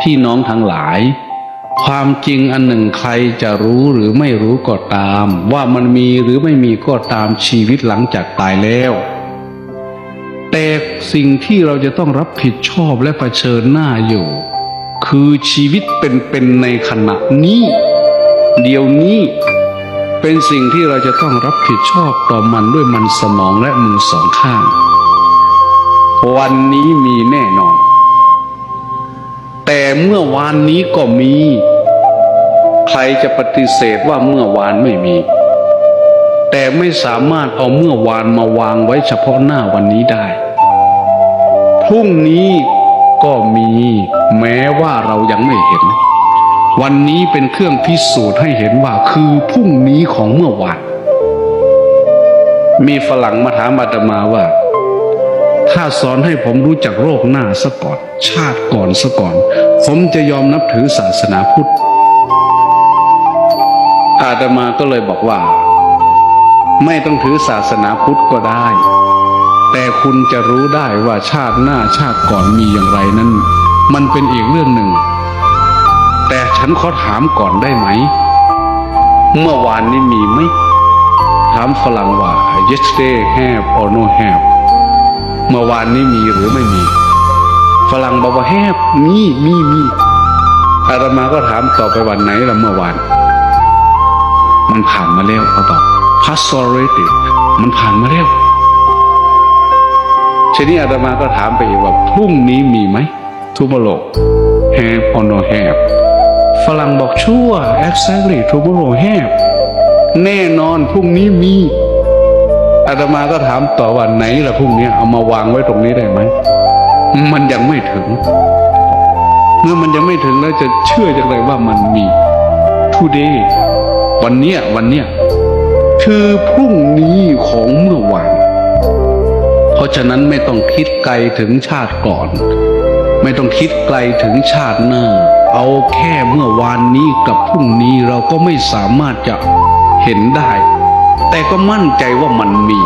พี่น้องทั้งหลาย ความจริงอันหนึ่งใครจะรู้หรือไม่รู้ก็ตาม ว่ามันมีหรือไม่มีก็ตามชีวิตหลังจากตายแล้ว แต่สิ่งที่เราจะต้องรับผิดชอบและะเผชิญหน้าอยู่ คือชีวิตเป็นๆในขณะนี้ เดี๋ยวนี้เป็นสิ่งที่เราจะต้องรับผิดชอบต่อมันด้วยมันสมองและมือสองข้าง วันนี้มีแน่นอน แต่เมื่อวานนี้ก็มี ใครจะปฏิเสธว่าเมื่อวานไม่มี แต่ไม่สามารถเอาเมื่อวานมาวางไว้เฉพาะหน้าวันนี้ได้ พรุ่งนี้ก็มีแม้ว่าเรายังไม่เห็น วันนี้เป็นเครื่องพิสูจน์ให้เห็นว่าคือพรุ่งนี้ของเมื่อวาน มีฝรั่งมาถามอาตมาว่าถ้าสอนให้ผมรู้จักโรคหน้าซะก่อน ชาติก่อนซะก่อน ผมจะยอมนับถือศาสนาพุทธ อาตมาก็เลยบอกว่า ไม่ต้องถือศาสนาพุทธก็ได้ แต่คุณจะรู้ได้ว่าชาติหน้าชาติก่อนมีอย่างไรนั้น มันเป็นอีกเรื่องหนึ่ง แต่ฉันขอถามก่อนได้ไหม เมื่อวานนี้มีไหมถามฝรั่งว่า yesterday have or no have เมื่อวานนี้มีหรือไม่มี ฝรั่งบอกว่า have มีมีมีอาตมาก็ถามต่อไปวันไหนละเมื่อวาน มันผ่านมาแล้วเขาตอบ past already มันผ่านมาแล้วทีนี้อาตมาก็ถามไปอีกว่าพรุ่งนี้มีไหม tomorrow have or no have ฝรั่งบอกชั่ว exactly tomorrow have แน่นอนพรุ่งนี้มีอาตมาก็ถามต่อว่าไหนล่ะพรุ่งนี้เอามาวางไว้ตรงนี้ได้ไหม มันยังไม่ถึง เมื่อมันยังไม่ถึงแล้วจะเชื่อจังเลยว่ามันมี today วันเนี้ยวันเนี้ยคือพรุ่งนี้ของเมื่อวานเพราะฉะนั้นไม่ต้องคิดไกลถึงชาติก่อน ไม่ต้องคิดไกลถึงชาติหน้า เอาแค่เมื่อวานนี้กับพรุ่งนี้เราก็ไม่สามารถจะเห็นได้ แต่ก็มั่นใจว่ามันมี